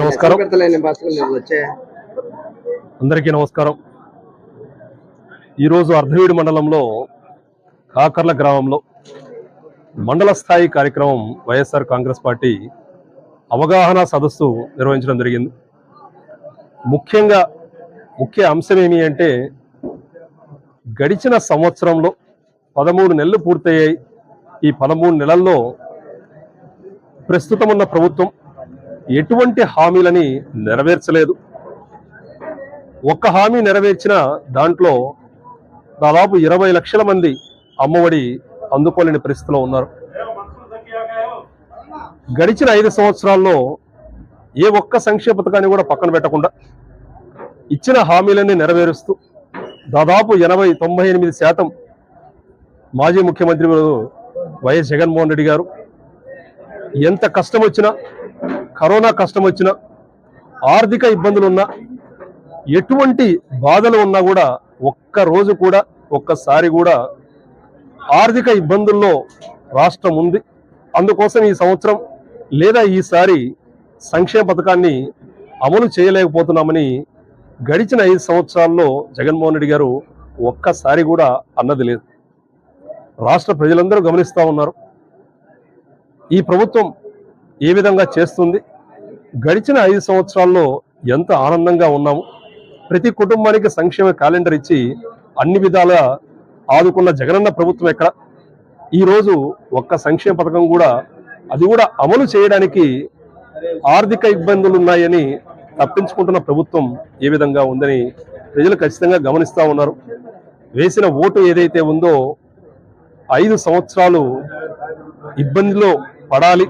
నమస్కారం. అందరికీ నమస్కారం. ఈరోజు అర్ధవీడు మండలంలో కాకర్ల గ్రామంలో మండల స్థాయి కార్యక్రమం వైఎస్ఆర్ కాంగ్రెస్ పార్టీ అవగాహన సదస్సు నిర్వహించడం జరిగింది. ముఖ్యంగా ముఖ్య అంశం ఏమి అంటే గడిచిన సంవత్సరంలో పదమూడు నెలలు పూర్తయ్యాయి. ఈ పదమూడు నెలల్లో ప్రస్తుతం ఉన్న ప్రభుత్వం ఎటువంటి హామీలని నెరవేర్చలేదు. ఒక్క హామీ నెరవేర్చిన దాంట్లో దాదాపు ఇరవై లక్షల మంది అమ్మఒడి అందుకోలేని పరిస్థితిలో ఉన్నారు. గడిచిన ఐదు సంవత్సరాల్లో ఏ ఒక్క సంక్షేమ పథకాన్ని కూడా పక్కన పెట్టకుండా ఇచ్చిన హామీలన్నీ నెరవేరుస్తూ దాదాపు ఎనభై తొంభై ఎనిమిది శాతం మాజీ ముఖ్యమంత్రి వైఎస్ జగన్మోహన్ రెడ్డి గారు ఎంత కష్టం వచ్చినా కరోనా కష్టం వచ్చినా ఆర్థిక ఇబ్బందులు ఉన్నా ఎటువంటి బాధలు ఉన్నా కూడా ఒక్క రోజు కూడా ఒక్కసారి కూడా ఆర్థిక ఇబ్బందుల్లో రాష్ట్రం ఉంది. అందుకోసం ఈ సంవత్సరం లేదా ఈసారి సంక్షేమ పథకాన్ని అమలు చేయలేకపోతున్నామని గడిచిన ఐదు సంవత్సరాల్లో జగన్మోహన్ రెడ్డి గారు ఒక్కసారి కూడా అన్నది లేదు. రాష్ట్ర ప్రజలందరూ గమనిస్తూ ఉన్నారు. ఈ ప్రభుత్వం ఏ విధంగా చేస్తుంది. గడిచిన ఐదు సంవత్సరాల్లో ఎంత ఆనందంగా ఉన్నాము. ప్రతి కుటుంబానికి సంక్షేమ క్యాలెండర్ ఇచ్చి అన్ని విధాల ఆదుకున్న జగనన్న ప్రభుత్వం ఎక్కడ? ఈరోజు ఒక్క సంక్షేమ పథకం కూడా అది కూడా అమలు చేయడానికి ఆర్థిక ఇబ్బందులు ఉన్నాయని తప్పించుకుంటున్న ప్రభుత్వం ఏ విధంగా ఉందని ప్రజలు ఖచ్చితంగా గమనిస్తూ ఉన్నారు. వేసిన ఓటు ఏదైతే ఉందో ఐదు సంవత్సరాలు ఇబ్బందిలో పడాలి.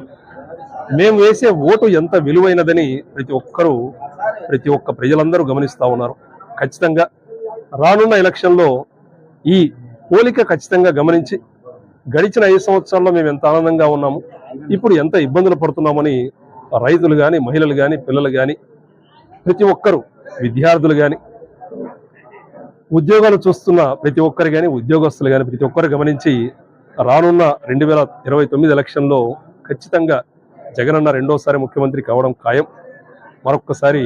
మేము వేసే ఓటు ఎంత విలువైనదని ప్రతి ఒక్కరూ ప్రతి ఒక్క ప్రజలందరూ గమనిస్తూ ఉన్నారు. ఖచ్చితంగా రానున్న ఎలక్షన్లో ఈ పోలిక ఖచ్చితంగా గమనించి గడిచిన ఐదు సంవత్సరాల్లో మేము ఎంత ఆనందంగా ఉన్నాము ఇప్పుడు ఎంత ఇబ్బందులు పడుతున్నామని రైతులు కానీ మహిళలు కానీ పిల్లలు కానీ ప్రతి ఒక్కరు విద్యార్థులు కానీ ఉద్యోగాలు చూస్తున్న ప్రతి ఒక్కరు కానీ ఉద్యోగస్తులు కానీ ప్రతి ఒక్కరు గమనించి రానున్న రెండు వేల ఇరవై తొమ్మిది ఎలక్షన్లో ఖచ్చితంగా జగనన్న రెండోసారి ముఖ్యమంత్రి కావడం ఖాయం. మరొక్కసారి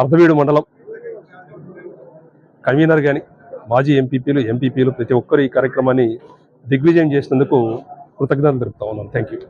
అర్ధవీడు మండలం కన్వీనర్ కానీ మాజీ ఎంపీపీలు ఎంపీపీలు ప్రతి ఒక్కరు ఈ కార్యక్రమాన్ని దిగ్విజయం చేసినందుకు కృతజ్ఞతలు తెలుపుతా ఉన్నాను థ్యాంక్ యూ